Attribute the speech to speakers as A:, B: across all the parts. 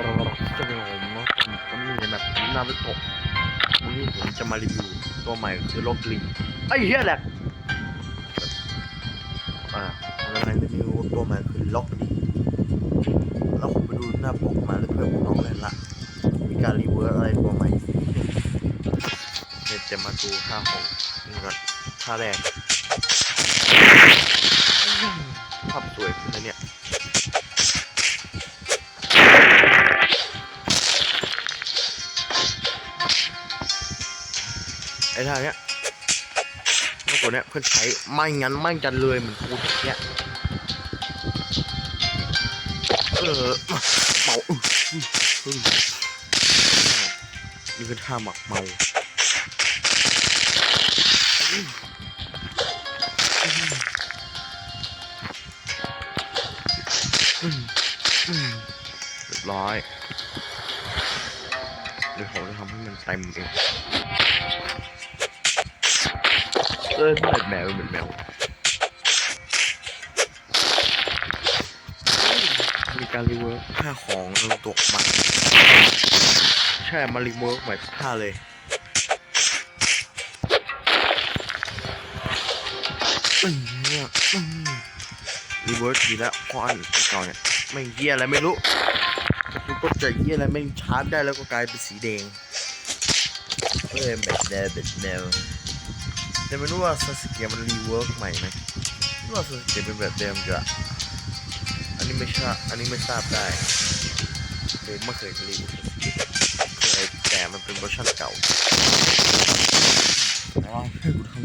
A: จะเป็นผมเนาะผมผมอยู่ในแบบน้าไปตกวันนี้ผมจะมารีวิวตัวใหม่คือโลกลิงไอ้เหี้ยแหละอ่าผมจะมารีวิวตัวใหม่คือล็อกลิงเราผมไปดูหน้าปกมาแล้วเพื่อนผมน้องเลยละมีการรีเวิร์สอะไรตัวใหม่เดี๋ยวจะมาดูท่าของนี่ก่อนท่าแรกภาพสวยขึ้นนะเนี่ย ท่าเนี้ยตัวเนี้ยเพื่อนใช้ไม่งั้นไม่จันเลยเหมือนกูอย่างเนี้ยเออเมาอื้ออื้ออื้อนี่คือท่าหมักเมาอื้ออื้ออื้อเรียบร้อยเดี๋ยวผมจะทำให้มันเต็มเอง เออเหมือนแมวเหมือนแมวมีการรีเวิร์กค่าของเราตกมาใช่มารีเวิร์กใหม่ค่าเลยอืมเนี่ยอืมรีเวิร์กดีแล้วเพราะอันเก่าเนี่ยไม่งเยี่ยอะไรไม่รู้กูก็จะเยี่ยอะไรไม่งชาร์จได้แล้วก็กลายเป็นสีแดงเออแบบแนวแบบแนว แต่ไม่รู้ว่าซาสเกะมันรีเวิร์กใหม่ไหมรือว่าซาสเกะเป็นแบบเดิมจะอันนี้ไม่ทราบอันนี้ไม่ทราบได้เคยไม่เคยรีเคยแต่มันเป็นเวอร์ชันเก่าอ๋อให้กูทำ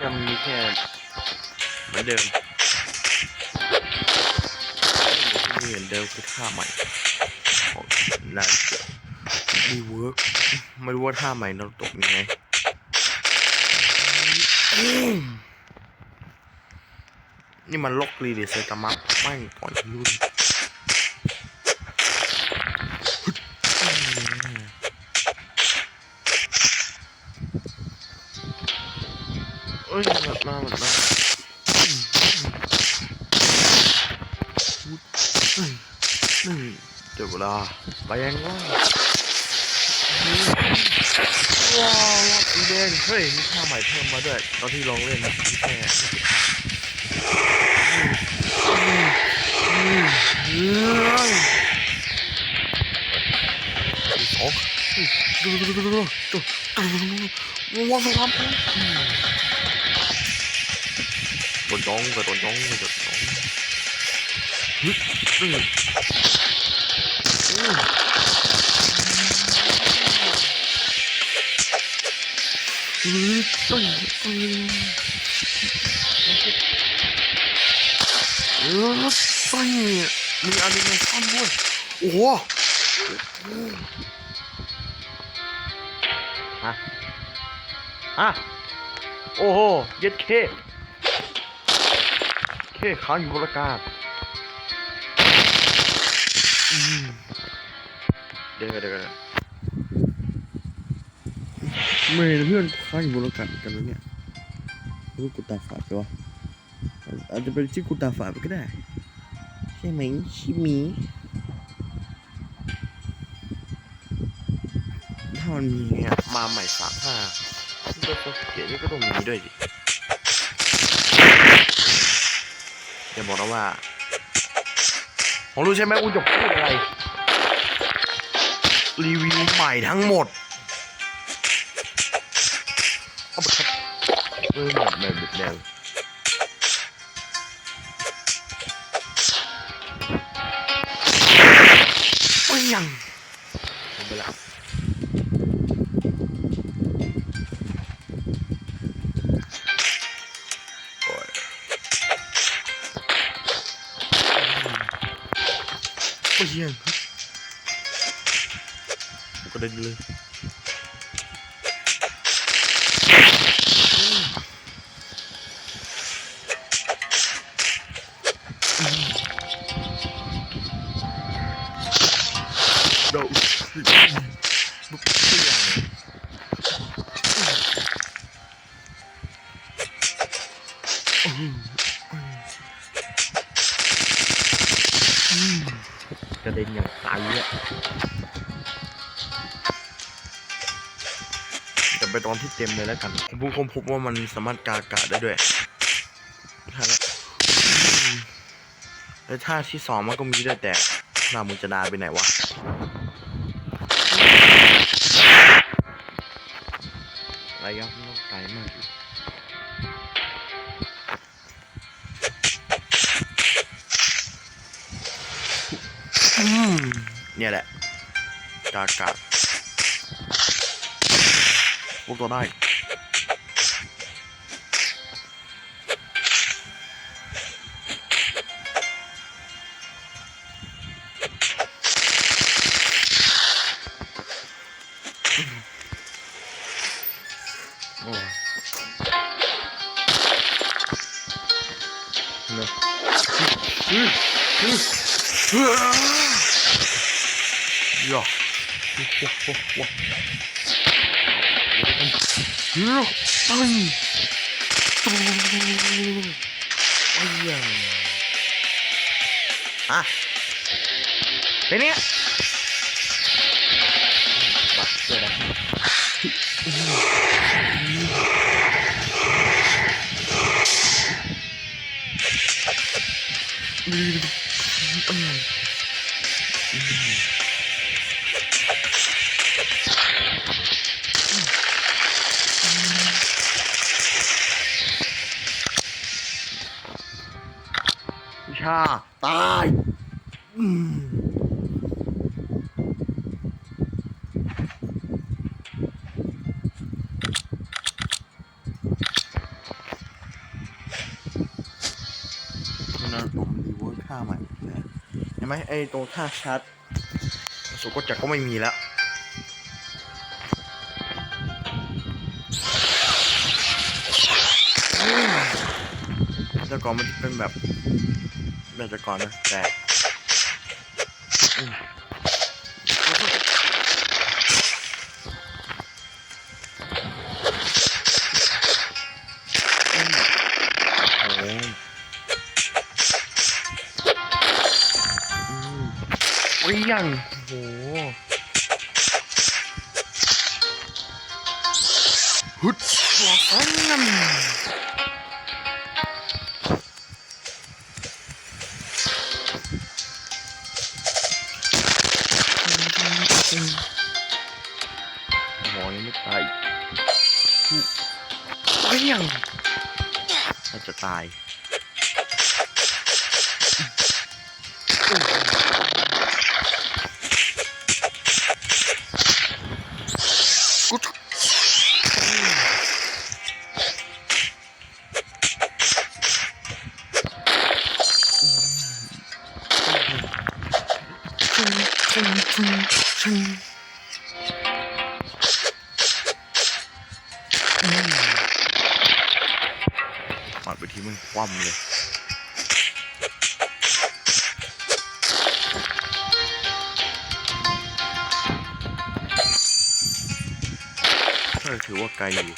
A: ทำมีแค่เหมือนเดิมที่เหมือนเดิมคือท่าใหม่ น่าจะรีเวิร์กไม่รู้ว่าท่าใหม่เราตกมีไหมนี่มันล็อกรีเดิเซตามักไม่ก่อนรุ่นเอ้ยหมันมาหมันมาอืมอืมอืม เดี๋ยวลาไปยังว่าว้าวอีเดนเฮ้ยมีท่าใหม่เพิ่มมาด้วย ตอนที่ลองเล่นนะไม่ใช่ไม่ใช่ท่าสองดูดูดูดูดูดูว้าวครับโดนจ้องกระโดนจ้องกระโดนจ้อง ตึ้งตึ้งเออตึ้งมีอนิเมชั่อนด้วยโอ้โหฮะฮะโอ้โหเย็ดเคเคค้างอยู่บนอากาศเดี๋ยวก่อนเดี๋ยว ก่อนไม่เห็นเพื่อนค้างอยู่บนอากาศเหมือนกันแล้วเนี่ยหรู้กูตาฝาดไปวะอาจจะเป็นชื่อกูตาฝาดไปก็ได้ ใช่ไหมชิมีถ้ามันมีเนี่ยมาใหม่สามห้าก็โซสเกตนี่ก็ต้องมีด้วยดิอย่าบอกนะว่าผมรู้ใช่ไหมกูจะพูดอะไร รีวิวใหม่ทั้งหมด เออแบบแบบแบบแนวโไปตอนที่เต็มเลยแล้วกันผมเพิ่งค้นพบว่ามันสามารถกากาศได้ด้วยท่าแล้วท่าที่สองมันก็มีด้วยแต่หน้ามึงจะนานไปไหนวะระยะมันต้องไกลมากอยู่เนี่ยแหละกากา พวกตัวได้โอ้เนอะอืมอืมอืม ตรงท่าชัดสุกจักรก็ไม่มีแล้วแต่ก่อนมันเป็นแบบแบบแต่ก่อนนะแต่ เรียงโอ้โหฮึดหัวฟันโอ้โหยังไม่ตายอืมเรียงน่าจะตาย ไปที่มันคว่ำเลยถือว่าไกลอยู่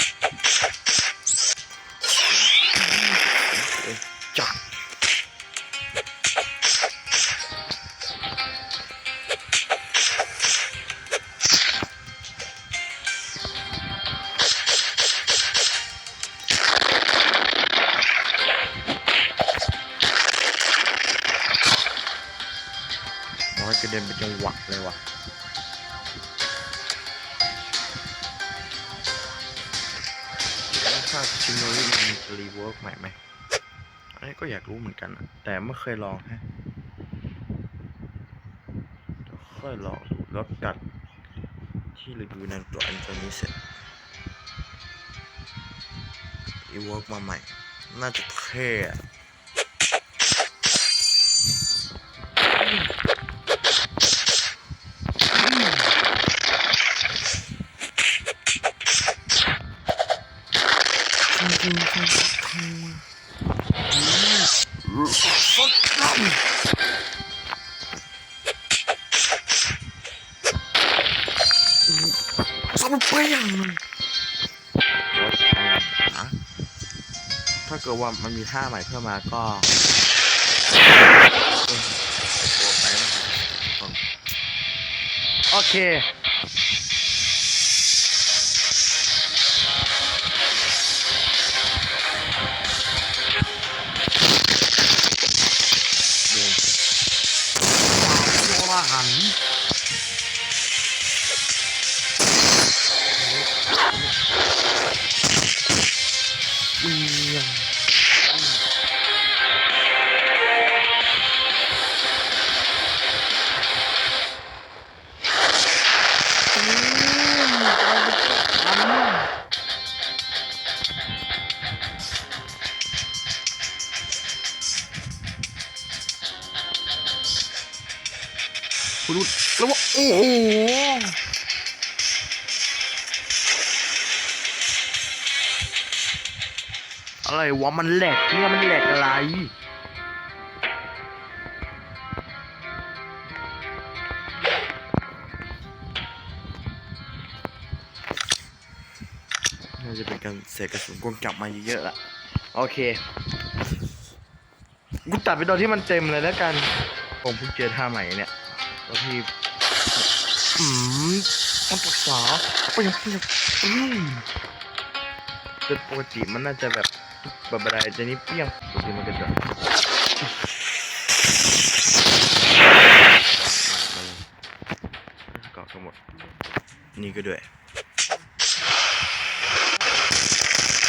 A: ระเด็นเป็นจังหวะเลยว่ะแล้วถ้าชิโนริมันมีรีเวิร์กใหม่ไหมอันนี้ก็อยากรู้เหมือนกันนะแต่ไม่เคยลองฮะเค่อยลองดูแล้วจัดที่รีวิวในตัวอันตัวนี้เสร็จรีเวิร์กมาใหม่ น่าจะเท่ อะฟักกันสับเปียงนถ้าเกิดว่ามันมีท่าใหม่เพิ่มมาก็โอเค ราณเอะไรวะมันแหลกเนี่ยมันแหลกอะไร น่าจะเป็นการเสกกระสุนกลกลับมาเยอะๆละโอเคกูตัดไปตอนที่มันเต็มเลยแล้วกัน ผมเพิ่งเจอท่าใหม่เนี่ย แล้วพี่ อืมต้องปรึกษาเปรี้ยงเปรี้ยงอืมแต่ปกติมันน่าจะแบบ แบบอะไรแต่นี้เปรี้ยงปกติมันก็จะเกาะทั้งหมดนี่ก็ด้วย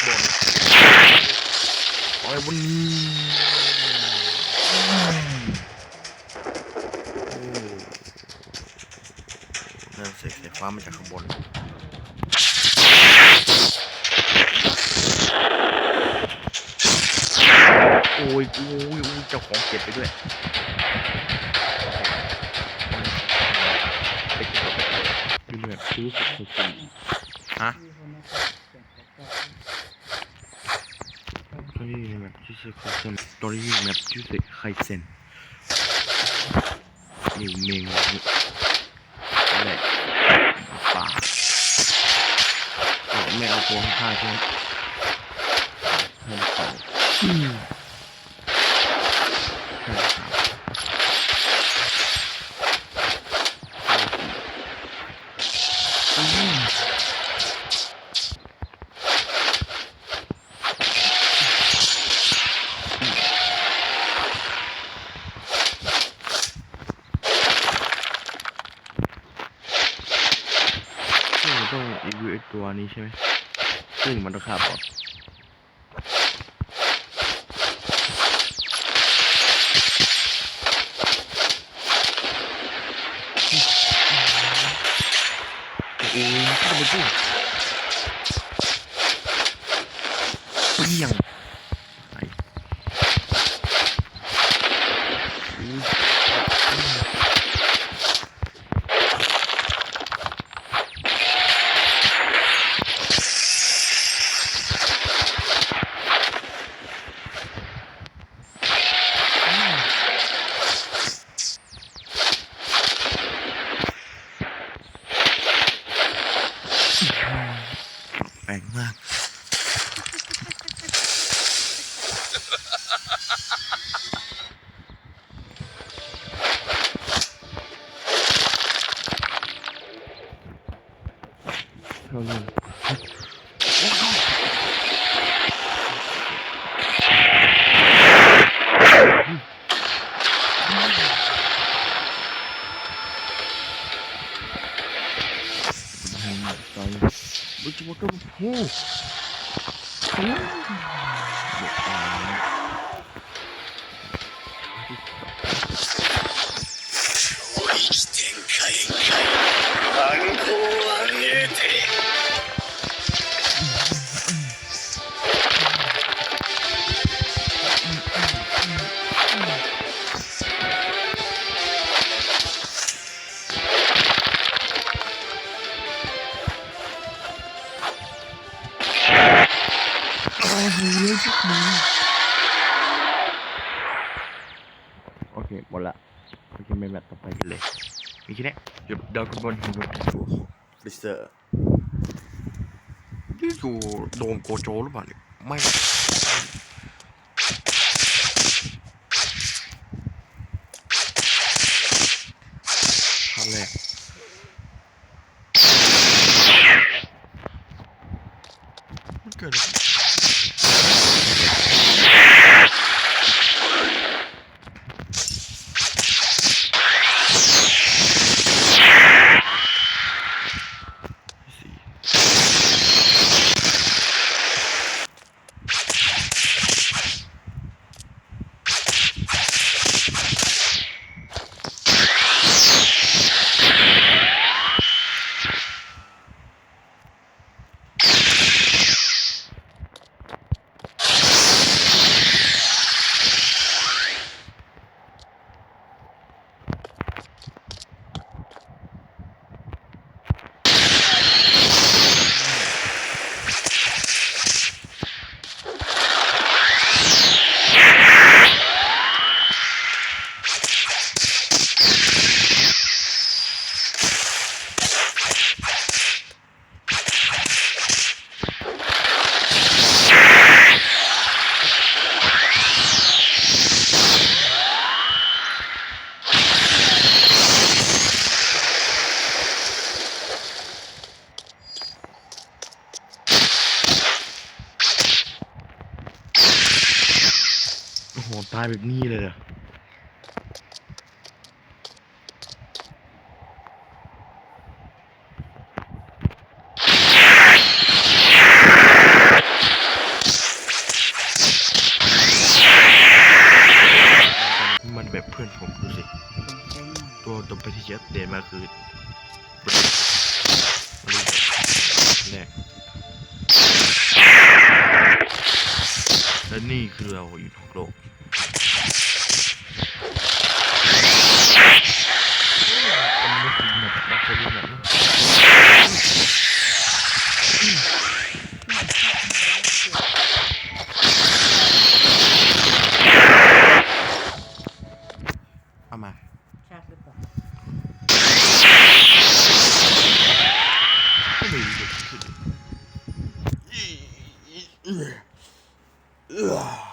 A: บนอะไรบนนี้อืมโอ้นั่นเสกสายฟ้ามาจากข้างบน โอ้ ยโอ้ยโอ้ยเจ้าของเก็บไปด้วยไปเก็บไปดูเหมือนซื้อสุดสุดฮะตอนนี้แบบชื่อไคเซนตอนนี้แบบชื่อไคเซนนี่เมงนี่อะไรป่าไม่เอาตัวข้างใช่ไหมให้มันเป่าอืมใช่ครับอืมซึ่งมันต้ องรีวิตัวนี้ใช่ไหมซึ่งมันต้องขาบออกโอ้ยเข้าไปดู โโอเคไม่แมทต่อไปกันเลยมีแค่นี้เดี๋ยวดาวกันบนบนฟลิเตอร์นี่อยู่โดมโกโจหรือเปล่าเนี่ยไม่ มันแบบเพื่อนผมดูสิ ตัวตัวไปที่เชฟเดนมาคือแรกและนี่คือเราอยู่นอกโลกมันไม่คือแบบเราเคยดูแบบนั้นเอามา
B: ชาติหรือเปล่า
A: ก็ไม่รู้จะคิด มัน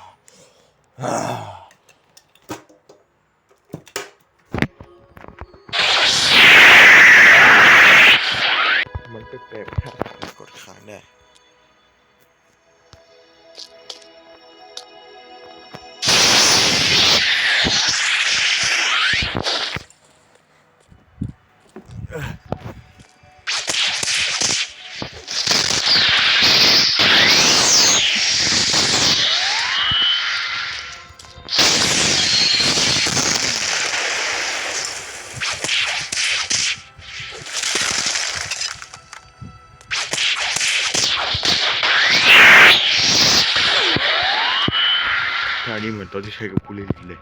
A: ท่านี้เหมือนตอนที่ใช้กับผู้เล่นเลย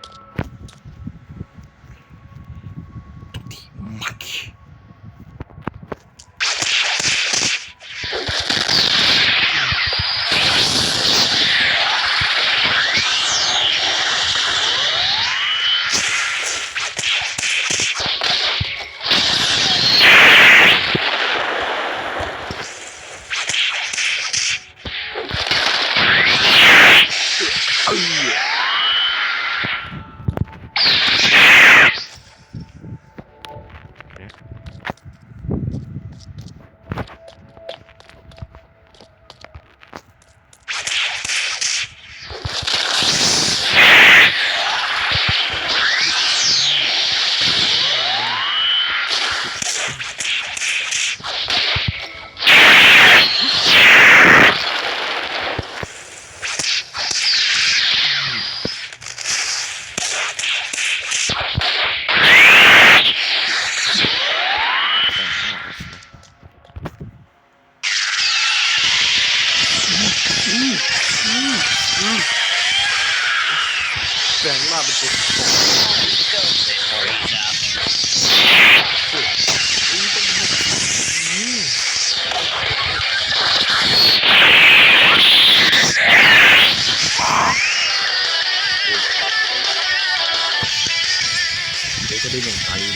A: ที่มักเอ้ยแต่งหน้าแปลงร่างเป็นตัวเดี๋ยวก็ ได้อย่งไรเลย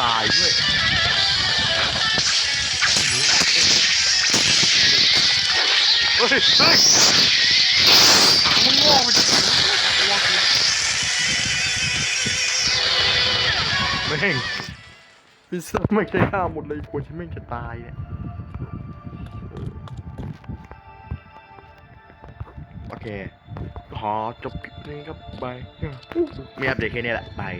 A: ตายด้วยเฮ้ยเฮ้ยมึงโง่ไปดิตัวกูแม่งพิซซ่าไม่ใช่ห้าหมดเลยกลัวฉันแม่งจะตายเนี่ยโอเคขอจบคลิปนี้ครับบายไม่อัปเดตแค่นี้แหละบาย